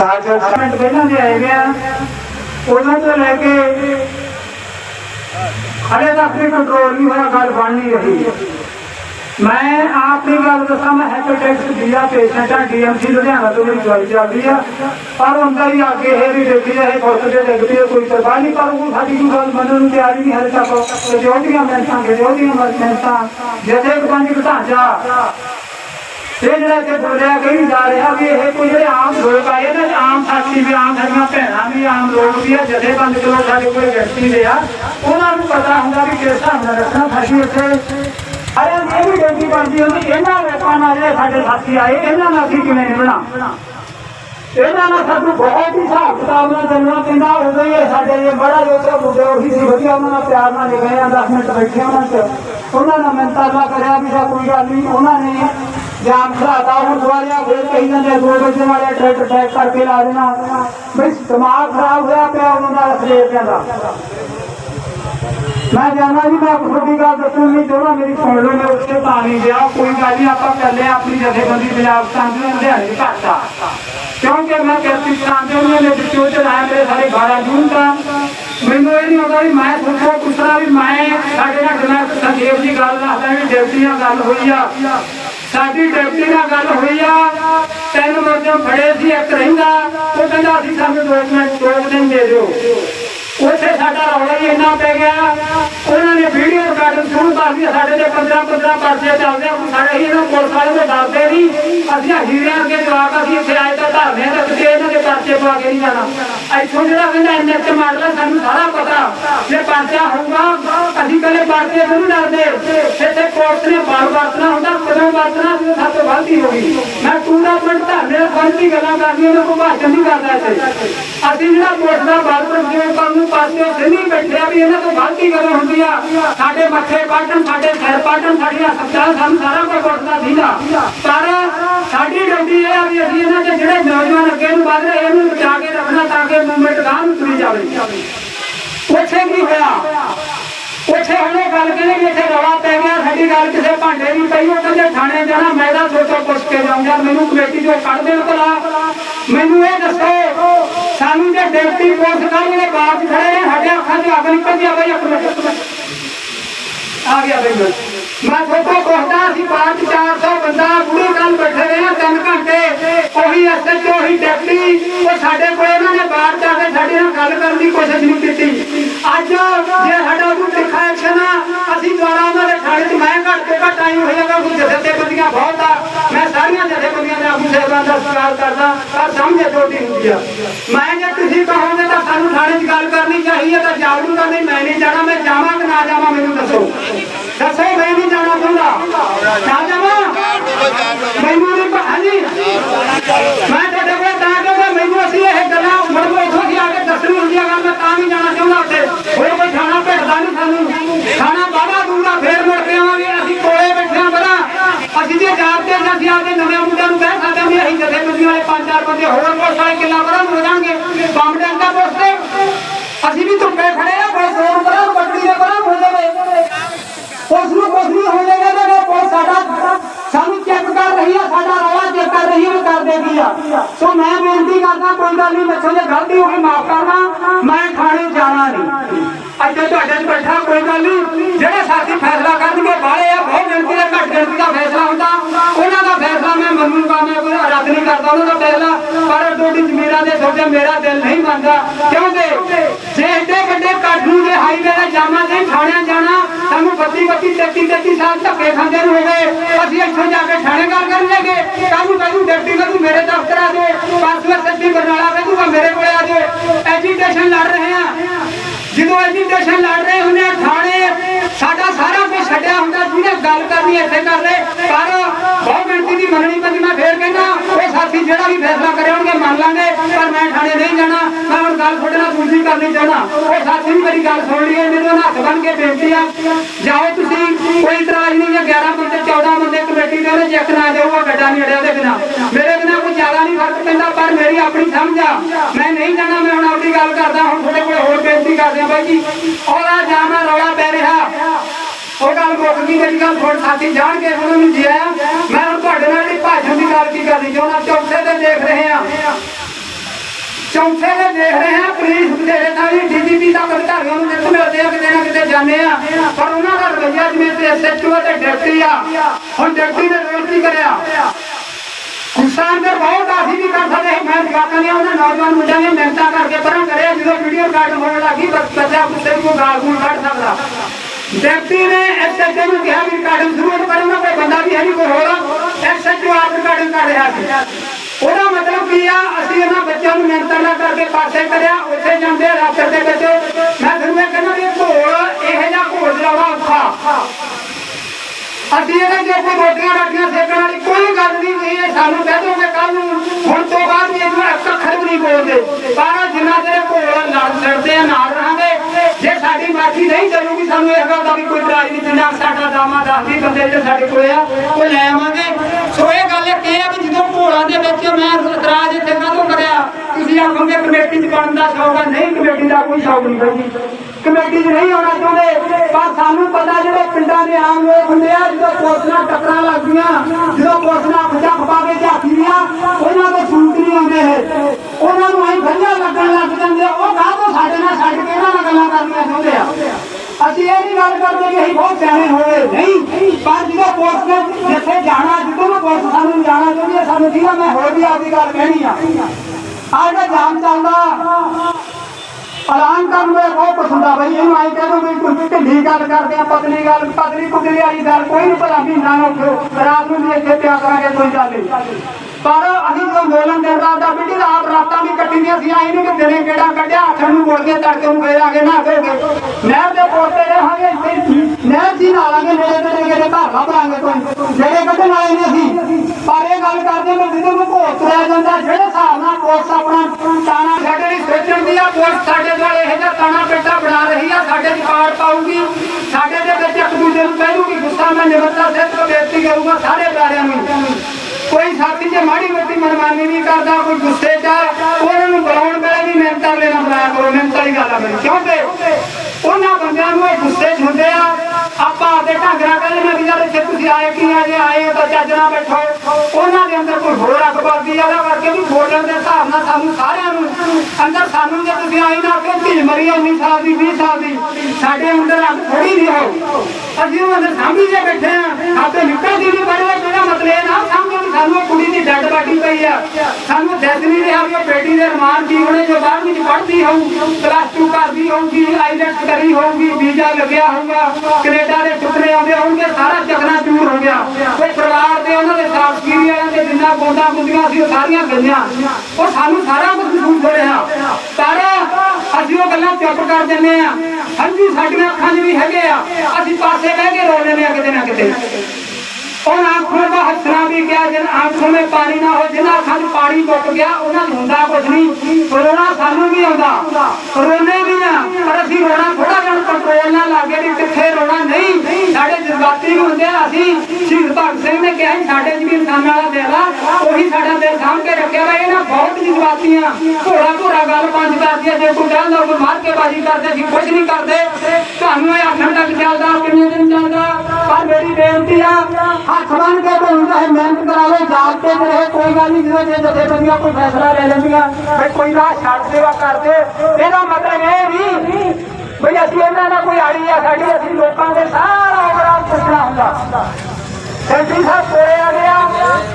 ਸਾਜ ਮਿੰਟ ਪਹਿਲਾਂ ਦੇ ਆਏ ਵੇ ਆ। ਉਹਨਾਂ ਤੋਂ ਲੈ ਕੇ ਹਲੇ ਤੱਕ ਵੀ ਕੰਟਰੋਲ ਨਹੀਂ ਹੋਇਆ, ਗੱਲ ਬਣ ਨਹੀਂ ਰਹੀ। ਮੈਂ ਆਪਣੀ ਗੱਲ ਦੱਸਾਂ, ਮੈਂ ਹੈਪੇਟਾਈਟਸ ਬੀ ਦਾ ਪੇਸ਼ੈਂਟ ਹਾਂ ਡੀਐਮਸੀ ਲੁਧਿਆਣਾ ਤੋਂ ਮੇਰੀ ਦਵਾਈ ਚੱਲਦੀ ਆ। ਪਰ ਅੰਦਰ ਹੀ ਅੱਗੇ ਇਹ ਵੀ ਦੇਖੀ ਹੈ ਫੁੱਟ ਦੇ ਹੈ ਕੋਈ ਪਰਵਾਹ ਨਹੀਂ ਪਰ ਉਹ ਸਾਡੀ ਕੋਈ ਗੱਲ ਮੰਨਣ ਨੂੰ ਤਿਆਰ ਹੀ ਨਹੀਂ, ਹਲੇ ਤੱਕ। ਜੋ ਦੀਆਂ ਮਿਹਨਤਾਂ ਜੋ ਦੀਆਂ ਮਿਹਨਤਾਂ ਜਿਹਦੇ ਇੱਕ ਪੰਜ ਘਟਾਂਚਾ ਇਹ ਜਿਹੜਾ ਕਿ ਬੋਲਿਆ ਕਹੀ ਜਾ ਰਿਹਾ ਵੀ ਇਹ ਕੋਈ ਜਿਹੜੇ ਆਮ ਲੋਕ ਆਏ ਨੇ, ਆਮ ਸਾਥੀ ਵੀ, ਆਮ ਸਾਡੀਆਂ ਭੈਣਾਂ ਵੀ, ਆਮ ਲੋਕ ਵੀ ਆ ਜਦੇ ਬੰਦ ਚਲੋ ਸਾਡੇ ਕੋਈ ਵਿਅਕਤੀ ਦੇ ਆ, ਉਹਨਾਂ ਨੂੰ ਪਤਾ ਹੁੰਦਾ ਵੀ ਕਿਸ ਹਿਸਾਬ ਨਾਲ ਰੱਖਣਾ ਸਾਡੀ ਇੱਥੇ। ਅਰੇ ਇਹ ਵੀ ਬੇਨਤੀ ਬਣਦੀ ਹੁੰਦੀ ਇਹਨਾਂ ਲੋਕਾਂ ਨਾਲ ਜਿਹੜੇ ਸਾਡੇ ਸਾਥੀ ਆਏ, ਇਹਨਾਂ ਨਾਲ ਅਸੀਂ ਕਿਵੇਂ ਨਿਭਣਾ? ਇਹਨਾਂ ਨਾਲ ਸਾਨੂੰ ਬਹੁਤ ਹੀ ਹਿਸਾਬ ਕਿਤਾਬ ਨਾਲ ਚੱਲਣਾ ਪੈਂਦਾ, ਉਦੋਂ ਹੀ ਸਾਡੇ ਇਹ ਬੜਾ ਲੋਕਾਂ ਮੁੰਡੇ ਉਹੀ ਸੀ, ਵਧੀਆ ਉਹਨਾਂ ਨਾਲ ਪਿਆਰ ਨਾਲ ਗਏ ਆ 10 ਮਿੰਟ ਬੈਠੇ ਉਹਨਾਂ ਚ। ਉਹਨਾਂ ਨਾਲ ਮਿੰਤਾਲਾ ਕਰਿਆ ਵੀ ਕੋਈ ਗੱਲ ਨਹੀਂ, ਉਹਨਾਂ ਨੇ ਜਾਮ ਖੜਾਤਾ ਹੁਣ ਦੁਆਰਿਆ ਫਿਰ ਕਹੀ ਜਾਂਦੇ ਦੋ ਵਜੇ ਵਾਲੇ ਟਰੈਕਟਰ ਟੈਕ ਕਰਕੇ ਲਾ ਦੇਣਾ। ਬਈ ਦਿਮਾਗ ਖਰਾਬ ਹੋਇਆ ਪਿਆ ਉਹਨਾਂ ਦਾ ਸਰੀਰ ਦਾ। ਮੈਂ ਜਾਣਾ ਜੀ, ਮੈਂ ਤੁਹਾਡੀ ਗੱਲ ਦੱਸਣ ਨਹੀਂ ਚਾਹੁੰਦਾ, ਮੇਰੀ ਸੁਣ ਲਓ, ਮੈਂ ਉੱਥੇ ਤਾਂ ਗਿਆ, ਕੋਈ ਗੱਲ ਨਹੀਂ, ਆਪਾਂ ਚੱਲੇ ਆਪਣੀ ਜਥੇਬੰਦੀ ਪੰਜਾਬ ਸੰਘ ਦੇ ਲੁਧਿਆਣੇ ਘਾਟ ਕਿਉਂਕਿ ਮੈਂ ਕਿਰਤੀ ਚਾਹੁੰਦੇ ਨੇ ਮੇਰੇ ਵਿੱਚੋਂ ਚਲਾਇਆ ਮੇਰੇ ਸਾਰੇ 12 ਜੂਨ ਦਾ। ਮੈਨੂੰ ਇਹ ਨਹੀਂ ਆਉਂਦਾ ਵੀ ਮੈਂ ਤੁਹਾਨੂੰ ਪੁੱਛਣਾ ਵੀ ਮੈਂ ਸਾਡੇ ਨਾਲ ਮੈਂ ਦੀ ਗੱਲ ਦੱਸਦਾ, ਵੀ ਡਿਪਟੀ ਨਾਲ ਗੱਲ ਹੋਈ ਆ। ਸਾਡੀ ਡਿਪਟੀ ਨਾਲ ਗੱਲ ਹੋਈ ਆ, ਤਿੰਨ ਮੁਰਜਮ ਫੜੇ ਸੀ, ਇੱਕ ਰਹਿੰਦਾ, ਉਹ ਕਹਿੰਦਾ ਅਸੀਂ ਸਾਨੂੰ ਦੋ ਮਿੰਟ ਦੋ ਦਿਨ ਦੇ ਦਿਓ। ਉੱਥੇ ਸਾਡਾ ਰੌਲਾ ਹੀ ਇੰਨਾ ਪੈ ਗਿਆ, ਉਹਨਾਂ ਨੇ ਵੀਡੀਓ ਰਿਕਾਰਡਿੰਗ ਸ਼ੁਰੂ ਕਰ ਦਿੱਤੀ, ਸਾਡੇ ਤੇ 15 15 ਪਰਚੇ ਚੱਲਦੇ ਆ ਸਾਡੇ ਹੀ ਇਹਨਾਂ ਪੁਲਿਸ ਵਾਲੇ ਨੂੰ ਦੱਸਦੇ ਨਹੀਂ। ਅਸੀਂ ਹੀਰਿਆਂ ਅੱਗੇ ਜਵਾਬ ਅਸੀਂ ਇੱਥੇ ਆਏ ਤਾਂ ਧਰਨੇ ਤੇ ਇਹਨਾਂ ਦੇ ਪਰਚੇ ਪਾ ਕੇ ਨਹੀਂ ਜਾਣਾ। ਇੱਥੋਂ ਜਿਹੜਾ ਕਹਿੰਦਾ ਐਨਐਚ ਮਾਡਲ ਸਾਨੂੰ ਸਾਰਾ ਪਤਾ, ਜੇ ਪਰਚਾ ਹੋਊਗਾ ਅਸੀਂ ਕੱਲੇ ਪਰਚੇ ਡਰਦੇ ਇੱਥੇ ਕੋਰਟ ਨੇ ਬਾਰ ਵਰਤਣਾ ਹੁੰਦਾ, ਕਦੋਂ ਵਰਤਣਾ, ਜਦੋਂ ਸਾਡੇ ਹੋ ਗਈ। ਮੈਂ ਪੂਰਾ ਪਿੰਡ ਧਰਨੇ ਬੰਦੀ ਗੱਲਾਂ ਕਰਦੀਆਂ ਨੇ ਕੋਈ ਭਾਸ਼ਣ ਨਹੀਂ ਕਰਦਾ ਇੱਥੇ। ਅਸੀਂ ਜਿਹੜਾ ਕੋਰਟ ਦਾ ਬਾਰ ਪ੍ਰੋਗਰਾਮ ਕਰਨ ਨੂੰ ਪਾਸੇ ਨਹੀਂ ਬੈਠਿਆ ਵੀ ਇਹਨਾਂ ਤੋਂ ਗਲਤੀ ਕਦੋਂ ਹੁੰਦੀ ਆ ਸਾਡੇ ਮੱਥੇ ਪਾਟਣ, ਸਾਡੇ ਸਿਰ ਪਾਟਣ, ਸਾਡੀਆਂ ਸੱਚਾਂ ਸਾਨੂੰ ਸਾਰਾ ਕੁਝ ਪੁੱਛਦਾ ਸੀਗਾ। ਪਰ ਸਾਡੀ ਡਿਊਟੀ ਇਹ ਆ ਵੀ ਅਸੀਂ ਇਹਨਾਂ ਦੇ ਜਿਹੜੇ ਨੌਜਵਾਨ ਅੱਗੇ ਨੂੰ ਵਧ ਰਹੇ, ਇਹਨੂੰ ਬਚਾ ਕੇ ਰੱਖਣਾ ਤਾਂ ਕਿ ਮੂਵਮੈਂਟ ਗਾਂ ਨੂੰ ਤੁਰੀ ਜਾਵੇ। ਉੱਥੇ ਕੀ ਹੋਇਆ? ਉੱਥੇ ਉਹਨੇ ਗੱਲ ਕਹਿੰਦੇ ਵੀ ਰੌਲਾ ਪੈ ਗਿਆ, ਸਾਡੀ ਗੱਲ ਕਿਸੇ ਭਾਂਡੇ ਦੀ ਪਈ ਉਹ ਕਹਿੰਦੇ ਥਾਣੇ ਜਾਣਾ, ਮੈਂ ਤਾਂ ਸੋਚੋ ਪੁੱਛ ਕੇ ਜਾਊਂਗਾ, ਮੈਨੂੰ ਕਮੇਟੀ ਚੋਂ ਕੱਢ ਦੇਣ ਭਲਾ। ਮੈਨੂੰ ਇਹ ਦੱਸੋ, ਸਾਨੂੰ ਜੇ ਡਿਪਟੀ ਪੁਲਿਸ ਦਾ ਜਿਹੜੇ ਬਾਅਦ ਖੜੇ ਨੇ, ਸਾਡੇ ਅੱਖਾਂ 'ਚ ਅੱਗ ਨਿਕਲਦੀ ਆ ਬਈ ਆਪਣੇ ਆ ਗਿਆ ਬਈ ਮੈਂ ਫੋਟੋ ਕੋਹਦਾ ਸੀ ਬਾਅਦ 400 ਬੰਦਾ ਪੂਰੀ ਗੱਲ ਬੈਠੇ ਰਹੇ ਆ 3 ਘੰਟੇ। ਉਹੀ ਐਸਐਚਓ ਉਹੀ ਡਿਪਟੀ, ਉਹ ਸਾਡੇ ਕੋਲ ਇਹਨਾਂ ਨੇ ਬਾਹਰ ਜਾ ਕੇ ਸਾਡੇ ਨਾਲ ਗੱਲ ਕਰਨ ਦੀ ਕੋਸ਼ਿਸ਼ ਨਹੀਂ ਕੀਤੀ। ਅੱਜ ਜੇ ਸਾਡਾ ਕੋਈ ਤਿੱਖਾ ਐਕਸ਼ਨ ਆ ਅਸੀਂ ਦੁਆਰਾ ਉਹਨਾਂ ਦੇ ਥਾਣੇ 'ਚ ਮੈਂ ਘੱਟ ਤੋਂ ਘੱਟ ਆਈ ਹੋਈਆਗਾ ਕੋਈ ਜਥੇਬੰਦੀਆਂ ਬਹੁਤ ਆ ਮੈਂ ਸਾਰੀਆਂ ਜਥੇਬੰਦੀਆਂ ਦੇ ਦਾ ਸਤਿਕਾਰ ਕਰਦਾ ਪਰ ਸਮਝ ਛੋਟੀ ਹੁੰਦੀ ਆ। ਮੈਂ ਜੇ ਤੁਸੀਂ ਕਹੋਗੇ ਤਾਂ ਸਾਨੂੰ ਥਾਣੇ 'ਚ ਗੱਲ ਕਰਨੀ ਚਾਹੀਏ, ਤਾਂ ਜਾਵੜੂਗਾ ਨਹੀਂ ਮੈਂ ਨਹੀਂ ਜਾਣਾ, ਮੈਂ ਜਾਵਾਂ ਕਿ ਨਾ ਜਾਵਾਂ, ਮੈਨੂੰ ਦੱਸੋ। ਦੱਸੋ, ਮੈਂ ਨਹੀਂ ਜਾਣਾ ਚਾਹੁੰਦਾ। ਨਾ ਜਾਵਾਂ? ਮੈਨੂੰ ਨਹੀਂ ਹਾਂਜੀ। ਮੈਂ ਤੁਹਾਡੇ ਕੋਲ ਤਾਂ ਕਹਿੰਦਾ ਮੈਨੂੰ ਅਸੀਂ ਇਹ ਗੱਲਾਂ ਮਰਮੋ ਇੱਥੋਂ ਦੀ ਆ ਕੇ ਦੱਸਣੀ ਹੁੰਦੀਆਂ ਗੱਲ ਮੈਂ ਤਾਂ ਵੀ ਜਾਣਾ ਚਾਹੁੰਦਾ ਉੱਥੇ। ਹੋਰ ਕੋਈ ਥਾਣਾ ਭੇਟਦਾ ਨਹੀਂ ਸਾਨੂੰ। ਖਾਣਾ ਬਾਬਾ ਦੂਰਾ ਫੇਰ ਮੁੜ ਕੇ ਆਵਾਂਗੇ ਅਸੀਂ ਕੋਲੇ ਬੈਠੇ ਆਂ ਬੜਾ ਅਸੀਂ ਜੇ ਜਾਣਦੇ ਹਾਂ ਅਸੀਂ ਆਪਦੇ ਨਵੇਂ ਮੁੰਡਿਆਂ ਨੂੰ ਕਹਿ ਸਕਦੇ ਹਾਂ ਵੀ ਅਸੀਂ ਜਥੇਬੰਦੀ ਵਾਲੇ ਪੰਜ ਚਾਰ ਬੰਦੇ ਹੋਰ ਪੁਲਿਸ ਵਾਲੇ ਕਿੱਲਾ ਬੜਾ ਹੋ ਜਾਣਗੇ ਬੰਬ ਡੰਡਾ ਪੁੱਛਦੇ ਅਸੀਂ ਵੀ ਧੁੱਪੇ ਖੜੇ ਆ ਬਸ ਹੋਰ ਬੜਾ ਬੱਕਰੀ ਦੇ ਬੜਾ ਹੋ ਜਾਵੇ। ਉਸ ਨੂੰ ਕੁਝ ਨਹੀਂ ਹੋ ਜਾਏਗਾ ਨਾ ਪੁਲਿਸ ਸਾਡਾ, ਸਾਨੂੰ ਚੈੱਕ ਕਰ ਰਹੀ ਆ, ਸਾਡਾ ਰੌਲਾ ਚੈੱਕ ਕਰ ਰਹੀ ਆ ਉਹ ਕਰ ਦੇਗੀ ਆ। ਸੋ ਮੈਂ ਬੇਨਤੀ ਕਰਦਾ, ਕੋਈ ਗੱਲ ਨਹੀਂ ਬੱਚੋ ਜੇ ਗਲਤੀ ਹੋ ਗਈ, ਮਾਫ ਕਰਨਾ, ਮੈਂ ਥਾਣੇ ਜਾਣਾ ਨਹੀਂ। ਅੱਜ ਤੁਹਾਡੇ ਚ ਬੈਠਾ ਕੋਈ ਗੱਲ ਨਹੀਂ। ਜਿਹੜੇ ਸਾਥੀ ਫੈਸਲਾ ਕਰਨਗੇ ਬਾਹਲੇ ਆ, ਬਹੁਤ ਗਿਣਤੀ ਦੇ ਘੱਟ ਗਿਣਤੀ ਦਾ ਫੈਸਲਾ ਹੁੰਦਾ। ਉਹਨਾਂ ਦਾ ਫੈਸਲਾ ਮੈਂ ਮੰਨੂਗਾ ਮੈਂ ਕੋਈ ਰੱਦ ਨਹੀਂ ਕਰਦਾ ਉਹਨਾਂ ਦਾ ਫੈਸਲਾ। ਪਰ ਤੁਹਾਡੀ ਜ਼ਮੀਰਾਂ ਦੇ ਤੁਹਾਡੇ ਮੇਰਾ ਦਿਲ ਨਹੀਂ ਮੰਨਦਾ। ਕਿਉਂਕਿ ਜੇ ਏਡੇ ਵੱਡੇ ਇਕੱਠ ਨੂੰ ਹਾਈਵੇ ਤੇ ਜਾਣਾ ਨਹੀਂ ਥਾਣਿਆਂ ਜਾਣਾ, ਸਾਨੂੰ 32 32 33 33 ਸਾਲ ਧੱਕੇ ਖਾਂਦੇ ਨੂੰ ਹੋ ਗਏ। ਅਸੀਂ ਇੱਥੋਂ ਜਾ ਕੇ ਥਾਣੇ ਗੱਲ ਕਰਨ ਲੱਗੇ ਕੱਲ ਨੂੰ ਕਹਿੰਦਾ ਡਿਪਟੀ ਕਹਿੰਦਾ ਮੇਰੇ ਦਫ਼ਤਰ ਆ ਜਾਓ। ਪਰਸੋਂ ਸੱਚੀ ਬਰਨਾਲਾ ਕਹਿੰਦਾ ਮੇਰੇ ਕੋਲ ਆ ਜਾਓ। ਐਜੀਟੇਸ਼ਨ ਲੜ ਰਹੇ ਆ। ਜਦੋਂ ਐਜੀਟੇਸ਼ਨ ਲੜ ਰਹੇ ਹੁੰਦੇ ਆ ਥਾਣੇ ਸਾਡਾ ਸਾਰਾ ਕੁਝ ਛੱਡਿਆ ਹੁੰਦਾ, ਜਿਹਨੇ ਗੱਲ ਕਰਨੀ ਇੱਥੇ ਕਰ ਲੈ ਪਰ ਬਹੁਤ ਗਿਣਤੀ ਦੀ ਮੰਨਣੀ ਪੈਂਦੀ, ਮੈਂ ਫੇਰ ਕਹਿੰਦਾ ਉਹ ਸਾਥੀ, ਜਿਹੜਾ ਵੀ ਫੈਸਲਾ ਕਰੇ ਹੋਣਗੇ ਮੰਨ ਲਾਂਗੇ, ਪਰ ਮੈਂ ਥਾਣੇ ਨਹੀਂ ਜਾਣਾ, ਮੈਂ ਹੁਣ ਗੱਲ ਤੁਹਾਡੇ ਨਾਲ ਦੂਜੀ ਕਰਨੀ ਚਾਹਣਾ ਉਹ ਸਾਥੀ ਵੀ ਮੇਰੀ ਗੱਲ ਸੁਣ ਲਈਏ ਮੈਨੂੰ ਹੱਥ ਬਣ ਕੇ ਬੇਨਤੀ ਆ। ਜਾਓ ਤੁਸੀਂ, ਕੋਈ ਇਤਰਾਜ਼ ਨਹੀਂ ਜੇ 11 ਬੰਦੇ 14 ਬੰਦੇ ਕਮੇਟੀ ਦੇ ਉਹਨੇ ਚੈੱਕ ਨਾ ਜਾਊਗਾ ਗੱਡਾ ਨਹੀਂ ਅੜਿਆ ਦੇ ਬਿਨਾ। ਮੇਰੇ ਬਿਨਾ ਕੋਈ ਜ਼ਿਆਦਾ ਨਹੀਂ ਫ਼ਰਕ ਪੈਂਦਾ ਪਰ ਮੇਰੀ ਆਪਣੀ ਸਮਝ ਆ। ਮੈਂ ਨਹੀਂ ਜਾਣਾ, ਮੈਂ ਹੁਣ ਆਪਣੀ ਗੱਲ ਕਰਦਾ, ਹੁਣ ਤੁਹਾਡੇ ਕੋਲ ਹੋਰ ਬੇਨਤੀ ਕਰਦੇ ਆ ਬਾਈ ਜੀ। ਉਹਦਾ ਜਾਮਾ ਰੌਲਾ ਪੈ ਰਿਹਾ। ਉਹ ਗੱਲ ਮੁੱਕ ਗਈ, ਮੇਰੀ ਗੱਲ ਥੋੜੇ ਸਾਥੀ, ਜਾਣ ਕੇ ਉਹਨਾਂ ਨੂੰ ਜੀ ਆਇਆ। ਮੈਂ ਹੁਣ ਤੁਹਾਡੇ ਨਾਲ ਜਿਹੜੀ ਭਾਸ਼ਣ ਦੀ ਗੱਲ ਕੀ ਕਰਨੀ ਚਾਹੁੰਦਾ ਚੌਥੇ ਤੇ ਦੇਖ ਰਹੇ ਆ। ਚੌਥੇ ਦੇ ਦੇਖ ਰਹੇ ਹਾਂ ਪੁਲਿਸ ਬਥੇਰੇ ਸਾਰੀ ਡੀਜੀਪੀ ਤੱਕ ਅਧਿਕਾਰੀਆਂ ਨੂੰ ਨਿਤ ਮਿਲਦੇ ਆ, ਕਿਤੇ ਨਾ ਕਿਤੇ ਜਾਂਦੇ ਆ। ਪਰ ਉਹਨਾਂ ਦਾ ਰਵੱਈਆ ਜਿਵੇਂ ਤੇ ਐਸਐਚਓ ਤੇ ਡਿਪਟੀ ਆ, ਹੁਣ ਡਿਪਟੀ ਨੇ ਰੋਲ ਕੀ ਕਰਿਆ? ਗੁੱਸਾ ਅੰਦਰ ਬਹੁਤ ਅਸੀਂ ਵੀ ਕਰ ਸਕਦੇ ਸੀ। ਮੈਂ ਜਵਾਕਾਂ ਦੀਆਂ ਉਹਨਾਂ ਨੌਜਵਾਨ ਮੁੰਡਿਆਂ ਦੀਆਂ ਮਿਹਨਤਾਂ ਕਰਕੇ ਪਰਾਂ ਕਰਿਆ ਜਦੋਂ ਵੀਡੀਓ ਰਿਕਾਰਡ ਹੋਣ ਲੱਗੀ ਬੱਚਾ ਗੁੱਸੇ ਨੂੰ ਗਾਲ ਗੂਲ ਕੱਢ ਸਕਦਾ। ਡਿਪਟੀ ਨੇ ਐਸਐਚਓ ਨੂੰ ਕਿਹਾ ਵੀ ਰਿਕਾਰਡਿੰਗ ਸ਼ੁਰੂ ਕਰਨਾ ਕੋਈ ਬੰਦਾ ਵੀ ਹੈ ਨਹੀਂ ਕੋਈ ਹੋਰ ਐਸਐਚਓ ਆਪ ਰਿਕਾਰਡਿੰਗ ਕਰ ਰਿਹਾ ਸੀ। ਉਹਦਾ ਮਤਲਬ ਕੀ ਆ? ਅਸੀਂ ਇਹਨਾਂ ਬੱਚਿਆਂ ਨੂੰ ਮਿਹਨਤਾਂ ਨਾਲ ਕਰਕੇ ਪਾਸੇ ਕਰਿਆ, ਉੱਥੇ ਜਾਂਦੇ ਆ ਰਾਸਤੇ ਦੇ ਵਿੱਚ ਮੈਂ ਤੁਹਾਨੂੰ ਇਹ ਕਹਿੰਦਾ ਵੀ ਇਹ ਘੋਲ ਇਹੋ ਜਿਹਾ ਘੋਲ ਚਲਾਉਣਾ ਔਖਾ ਅਸੀਂ ਇਹਦੇ ਜੇ ਰੋਟੀਆਂ ਰਾਟੀਆਂ ਸੇਕਣ ਵਾਲੀ ਕੋਈ ਗੱਲ ਨਹੀਂ ਨਹੀਂ ਇਹ ਸਾਨੂੰ ਕਹਿ ਦੋਗੇ ਕੱਲ ਨੂੰ ਹੁਣ ਤੋਂ ਬਾਅਦ ਵੀ ਇਹਨੂੰ ਇੱਕ ਅੱਖਰ ਵੀ ਨਹੀਂ ਬੋਲਦੇ। ਪਰ ਜਿੰਨਾ ਤੇਰੇ ਕੋਲ ਲੜਦੇ ਆ, ਨਾਲ ਰਹਾਂਗੇ, ਜੇ ਸਾਡੀ ਮਾਠੀ ਨਹੀਂ ਚੱਲੂਗੀ, ਸਾਨੂੰ ਇਹ ਗੱਲ ਦਾ ਵੀ ਕੋਈ ਇਤਰਾਜ਼ ਨਹੀਂ ਜਿੰਨਾ ਸਾਡਾ ਦਾਮਾ ਦਸਦੀ ਬੰਦੇ ਜਿਹੜੇ ਸਾਡੇ ਕੋਲ ਆ, ਉਹ ਲੈ ਆਵਾਂਗੇ। ਸੋ ਇਹ ਗੱਲ ਇਹ ਆ ਵੀ ਜਦੋਂ ਘੋੜਾਂ ਦੇ ਵਿੱਚ ਮੈਂ ਇਤਰਾਜ਼ ਇੱਥੇ ਕਾਹਤੋਂ ਕਰਿਆ, ਤੁਸੀਂ ਆਖੋਗੇ ਕਮੇਟੀ ਚ ਬਣਨ ਦਾ ਸ਼ੌਕ ਨਹੀਂ ਕਮੇਟੀ ਦਾ ਕੋਈ ਸ਼ੌਕ ਨਹੀਂ ਬਾਈ ਕਮੇਟੀ 'ਚ ਨਹੀਂ ਆਉਣਾ ਚਾਹੁੰਦੇ, ਪਰ ਸਾਨੂੰ ਪਤਾ ਜਿਹੜੇ ਪਿੰਡਾਂ ਦੇ ਆਮ ਲੋਕ ਹੁੰਦੇ ਆ, ਜਦੋਂ ਕੋਸਨਾ ਟੱਕਰਾਂ ਲੱਗਦੀਆਂ, ਜਦੋਂ ਕੋਸਨਾ ਖੁੱਜਾ ਖਪਾ ਕੇ ਝਾਕੀਆਂ ਉਹਨਾਂ ਦੇ ਸੂਟ ਨਹੀਂ ਆਉਂਦੇ ਇਹ। ਉਹਨਾਂ ਨੂੰ ਐਂ ਭੰਜਾ ਲੱਗਣ ਲੱਗ ਜਾਂਦੇ ਉਹ ਗਾਹ ਤੋਂ ਸਾਡੇ ਨਾਲ ਛੱਡ ਕੇ ਇਹਨਾਂ ਨਾਲ ਗੱਲਾਂ ਕਰਨੀਆਂ ਚਾਹੁੰਦੇ ਆ। ਅਸੀਂ ਇਹ ਨਹੀਂ ਗੱਲ ਕਰਦੇ ਕਿ ਅਸੀਂ ਬਹੁਤ ਸਿਆਣੇ ਹੋਏ, ਨਹੀਂ। ਪਰ ਜਦੋਂ ਪੁਲਿਸ ਨੇ ਜਿੱਥੇ ਜਾਣਾ ਜਦੋਂ ਪੁਲਿਸ ਸਾਨੂੰ ਜਾਣਾ ਚਾਹੁੰਦੀ ਹੈ ਸਾਨੂੰ ਠੀਕ ਆ ਮੈਂ ਹੋਰ ਵੀ ਆਪਦੀ ਗੱਲ ਕਹਿਣੀ ਆ। ਆਹ ਜਿਹੜਾ ਜਾਮ ਚੱਲਦਾ ਐਲਾਨ ਕਰਨ ਦਾ ਬਹੁਤ ਪਸੰਦ ਆ ਬਈ, ਇਹਨੂੰ ਆਈ ਕਹਿ ਦੋ ਵੀ ਤੁਸੀਂ ਢਿੱਲੀ ਗੱਲ ਕਰਦੇ ਆ, ਪਤਲੀ ਗੱਲ, ਪਤਲੀ ਪੁਤਲੀ ਵਾਲੀ ਗੱਲ, ਕੋਈ ਨਹੀਂ ਭਲਾ ਮਹੀਨਾ ਨੂੰ ਉੱਠੋ, ਰਾਤ ਨੂੰ ਵੀ ਇੱਥੇ ਪਿਆ ਕਰਾਂਗੇ, ਕੋਈ ਗੱਲ ਨਹੀਂ ਪਰ ਅਸੀਂ ਜਦੋਂ ਅੰਦੋਲਨ ਦੇ ਰਾਤ ਦਾ ਬਿੱਟੀ ਰਾਤ ਰਾਤਾਂ ਵੀ ਕੱਟੀਆਂ ਸੀ ਆਈ ਨਹੀਂ ਕਿ ਦਿਨੇ ਕਿਹੜਾ ਕੱਢਿਆ ਅੱਠ ਨੂੰ ਮੁੜ ਕੇ ਤੜਕੇ ਨੂੰ ਫੇਰ ਆ ਕੇ ਨਾ ਕੇ ਨਹਿਰ ਦੇ ਪੋਤੇ ਰਹਾਂਗੇ ਇੱਥੇ, ਨਹਿਰ ਜੀ ਨਾਲਾਂਗੇ ਨੇੜੇ ਤੇੜੇ ਕਿਤੇ ਘਰ ਲੱਭਾਂਗੇ ਕੋਈ, ਜਿਹੜੇ ਕੱਢਣ ਵਾਲੇ ਨੇ ਅਸੀਂ। ਪਰ ਇਹ ਗੱਲ ਕਰਦੇ ਨੇ ਜਦੋਂ ਨੂੰ ਭੋਤ ਤੁਰਿਆ ਜਾਂਦਾ, ਜਿਹੜੇ ਹਿਸਾਬ ਨਾਲ ਪੁਲਿਸ ਆਪਣਾ ਤਾਣਾ ਸਾਡੇ ਲਈ ਸੋਚਣ ਦੀ ਆ ਪੁਲਿਸ ਸਾਡੇ ਨਾਲ ਇਹ ਜਿਹਾ ਤਾਣਾ ਪੇਟਾ ਬਣਾ ਰਹੀ ਆ, ਸਾਡੇ ਚ ਪਾੜ ਪਾਊਗੀ। ਸਾਡੇ ਦੇ ਵਿੱਚ ਇੱਕ ਦੂਜੇ ਨੂੰ ਕਹਿ ਦੂਗੀ, ਗੁੱਸਾ ਮੈਂ ਨਿਮਰਤਾ ਸਿਰ ਤੋਂ ਬੇਇੱਜ਼ਤੀ ਕਰੂੰਗਾ ਸਾਰੇ ਪਿਆਰਿਆਂ ਨੂੰ। ਕੋਈ ਸਾਥੀ ਜੇ ਮਾੜੀ ਮੋਟੀ ਮਨਮਾਨੀ ਨਹੀਂ ਕਰਦਾ, ਕੋਈ ਗੁੱਸੇ 'ਚ ਉਹਨਾਂ ਨੂੰ ਬੁਲਾਉਣ ਵੇਲੇ ਵੀ ਮਿਹਨਤ ਵਾਲੇ ਬੁਲਾਇਆ ਕਰੋ, ਮਿਹਨਤ ਵਾਲੀ ਗੱਲ ਆ ਮੇਰੀ। ਕਿਉਂਕਿ ਉਹਨਾਂ ਬੰਦਿਆਂ ਨੂੰ ਇਹ ਗੁੱਸੇ 'ਚ ਹੁੰਦੇ ਆ, ਆਪਾਂ ਆਪਦੇ ਢੰਗ ਕਹਿੰਦੇ ਨੇ ਵੀ ਯਾਰ ਇੱਥੇ ਤੁਸੀਂ ਆਏ ਕੀ ਆ ਜੇ ਆਏ ਤਾਂ ਚੱਜ ਨਾਲ ਬੈਠੋ। ਉਹਨਾਂ ਦੇ ਅੰਦਰ ਕੋਈ ਹੋਰ ਅਖਬਾਰੀ ਵਾਲਾ ਕਰਕੇ ਵੀ ਬੋਲਣ ਦੇ ਹਿਸਾਬ ਨਾਲ ਸਾਨੂੰ ਸਾਰਿਆਂ ਨੂੰ, ਅੰਦਰ ਸਾਨੂੰ ਜੇ ਤੁਸੀਂ ਆਈ ਨਾ ਕਿ ਢਿੱਲ ਮਰੀ ਆ 19 ਸਾਲ ਦੀ 20 ਸਾਲ ਦੀ, ਸਾਡੇ ਅੰਦਰ ਥੋੜੀ ਨਹੀਂ ਹੋ ਅਸੀਂ ਉਹਨਾਂ ਦੇ ਸਾਂਭੀ ਜੇ ਬੈਠੇ ਆ। ਆਪੇ ਨਿਕਲਦੀ ਨਹੀਂ ਬੜੇ ਜਿਹੜਾ ਮਤਲਬ ਨਾ, ਸਮਝੋ ਵੀ ਸਾਨੂੰ ਕੁੜੀ ਦੀ ਡੈਡ ਬਾਡੀ ਪਈ ਆ। ਸਾਨੂੰ ਦੱਸ ਨਹੀਂ ਰਿਹਾ ਵੀ ਬੇਟੀ ਦੇ ਰਮਾਨ ਕੀ ਹੋਣੇ ਜੋ ਬਾਹਰ ਵਿੱਚ ਪੜ੍ਹਦੀ ਹੋਊ ਪਲੱਸ 2 ਕਰਦੀ ਹੋਊਗੀ ਆਈਲੈਟਸ ਕਰੀ ਹੋਊਗੀ, ਵੀਜ਼ਾ ਲੱਗਿਆ ਹੋਊਗਾ, ਕੈਨੇਡਾ ਦੇ ਸੁਪਨੇ ਆਉਂਦੇ ਹੋਣਗੇ, ਸਾਰਾ ਚੱਕਣਾ ਦੂਰ ਹੋ ਗਿਆ। ਕੋਈ ਪਰਿਵਾਰ ਦੇ ਉਹਨਾਂ ਦੇ ਸਾਫਗੀਰੀ ਵਾਲਿਆਂ ਦੇ ਜਿੰਨਾ ਗੋਂਡਾ ਗੁੰਦੀਆਂ ਸੀ, ਉਹ ਸਾਰੀਆਂ ਗਈਆਂ। ਉਹ ਸਾਨੂੰ ਸਾਰਾ ਕੁਝ ਮਹਿਸੂਸ ਹੋ ਰਿਹਾ। ਸਾਰਾ ਅਸੀਂ ਉਹ ਗੱਲਾਂ ਚੁੱਪ ਕਰ ਦਿੰਦੇ ਆ ਹਾਂਜੀ, ਸਾਡੀਆਂ ਅੱਖਾਂ 'ਚ ਵੀ ਹੈਗੇ ਆ। ਅਸੀਂ ਪਾਸੇ ਬਹਿ ਕੇ ਰੋਣੇ ਨੇ ਕਿਤੇ ਨਾ ਕਿਤੇ। ਉਹਨਾਂ ਆਂਖੋਂ ਦਾ ਹੱਸਣਾ ਵੀ ਗਿਆ ਜਿਨ ਆਂਖੋਂ ਮੇ ਪਾਣੀ ਨਾ ਹੋ ਜਿਨ੍ਹਾਂ ਅੱਖਾਂ 'ਚ ਪਾਣੀ ਟੁੱਟ ਗਿਆ, ਉਹਨਾਂ ਨੂੰ ਹੁੰਦਾ ਕੁਝ ਨਹੀਂ। ਰੋਣਾ ਸਾਨੂੰ ਵੀ ਆਉਂਦਾ। ਰੋਣੇ ਵੀ ਆ, ਪਰ ਅਸੀਂ ਰੋਣਾ ਨੇ ਕਿਹਾ ਸਾਡੇ ਚ ਵੀ ਇਨਸਾਨ ਵਾਲਾ ਦਿਲ ਉਹੀ ਸਾਡਾ ਦਿਲ ਸਾਂਭ ਕੇ ਰੱਖਿਆ ਵਾ, ਇਹਨਾਂ ਬਹੁਤ ਜਜ਼ਬਾਤੀਆਂ ਘੋੜਾ ਘੋੜਾ ਗੱਲ ਪੰਜ ਕਰਦੀਆਂ ਜੇ ਕੋਈ ਕਹਿੰਦਾ ਉਹ ਮਾਰ ਕੇ ਬਾਜੀ ਕਰਦੇ ਸੀ ਕੁਝ ਨਹੀਂ ਕਰਦੇ। ਤੁਹਾਨੂੰ ਇਹ ਆਖਣ ਤੱਕ ਚੱਲਦਾ, ਕਿੰਨੇ ਦਿਨ ਚੱਲਦਾ, ਪਰ ਮੇਰੀ ਬੇਨਤੀ ਆ, ਹੱਥ ਬੰਨ ਕੇ ਬੋਲਦਾ ਹੈ ਮਿਹਨਤ ਕਰਾ ਜਾਗ ਤੇ ਰਹੇ, ਕੋਈ ਗੱਲ ਨਹੀਂ, ਜਦੋਂ ਜੇ ਜਥੇਬੰਦੀਆਂ ਕੋਈ ਫੈਸਲਾ ਲੈ ਲੈਂਦੀਆਂ, ਵੀ ਕੋਈ ਰਾਹ ਛੱਡ ਦੇਵਾ ਕਰਦੇ ਇਹਦਾ ਮਤਲਬ ਇਹ ਨਹੀਂ ਬਈ ਅਸੀਂ ਇਹਨਾਂ ਨਾਲ ਕੋਈ ਆੜੀ ਆ, ਸਾਡੀ, ਅਸੀਂ ਲੋਕਾਂ ਦੇ ਸਾਰਾ ਓਵਰਆਲ ਪੁੱਛਣਾ ਹੁੰਦਾ। ਸੈਂਟਰੀ ਸਾਹਿਬ ਕੋਲੇ ਆ ਗਿਆ।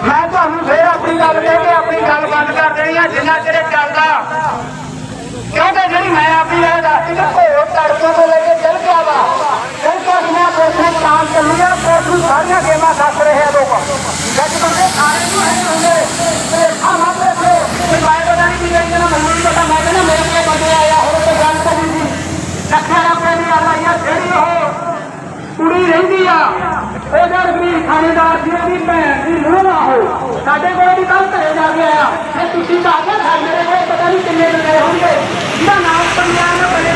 ਮੈਂ ਤੁਹਾਨੂੰ ਫੇਰ ਆਪਣੀ ਗੱਲ ਦੇ ਕੇ ਆਪਣੀ ਗੱਲ ਬੰਦ ਕਰ ਦੇਣੀ ਆ, ਜਿੰਨਾ ਚਿਰ ਇਹ ਚੱਲਦਾ। ਕਿਉਂਕਿ ਜਿਹੜੀ ਮੈਂ ਆਪਣੀ ਇਹ ਦੱਸਦੀ ਕਿ ਘੋੜ ਤੜਕੇ ਤੋਂ ਲੈ ਕੇ ਚੱਲ ਗਿਆ ਵਾ। ਫਿਰ ਕੁਝ ਮੈਂ ਕੰਮ ਚੱਲੀ ਆ ਸਾਰੀਆਂ ਗੇਮਾਂ ਦੱਸ ਰਹੇ ਆ ਲੋਕ। ਜੱਜ ਬੰਦੇ ਸਾਰੇ ਨੂੰ ਹੈ ਹੁੰਦੇ, ਤੇ ਆ ਮਾਪੇ ਤੇ ਤੇ ਮੈਂ ਪਤਾ ਨਹੀਂ ਕੀ ਕਰੀ ਜਨਾ ਮੈਨੂੰ ਨਹੀਂ ਪਤਾ ਮੈਂ ਕਹਿੰਦਾ ਮੇਰੇ ਕੋਲ ਬੰਦੇ ਆਇਆ ਹੋਰ ਕੋਈ ਗੱਲ ਤਾਂ ਨਹੀਂ ਸੀ ਰੱਖਿਆ ਰੱਖਿਆ ਦੀ ਗੱਲ ਆਈ ਆ ਜਿਹੜੀ ਉਹ ਕੁੜੀ ਰਹਿੰਦੀ ਆ ਉਹਦਾ ਵੀ ਥਾਣੇਦਾਰ ਦੀ ਭੈਣ ਦੀ ਨੂੰਹ ਨਾ ਹੋ ਸਾਡੇ ਕੋਲ ਵੀ ਕੱਲ ਘਰੇ ਜਾ ਕੇ ਆਇਆ। ਇਹ ਤੁਸੀਂ ਤਾਂ ਆ ਗਏ ਕੋਲ ਪਤਾ ਨਹੀਂ ਕਿੰਨੇ ਦਿਨ ਹੋਣਗੇ। ਜਿਹਦਾ ਨਾਮ ਪੰਜਾਬ ਦਾ ਬਣਿਆ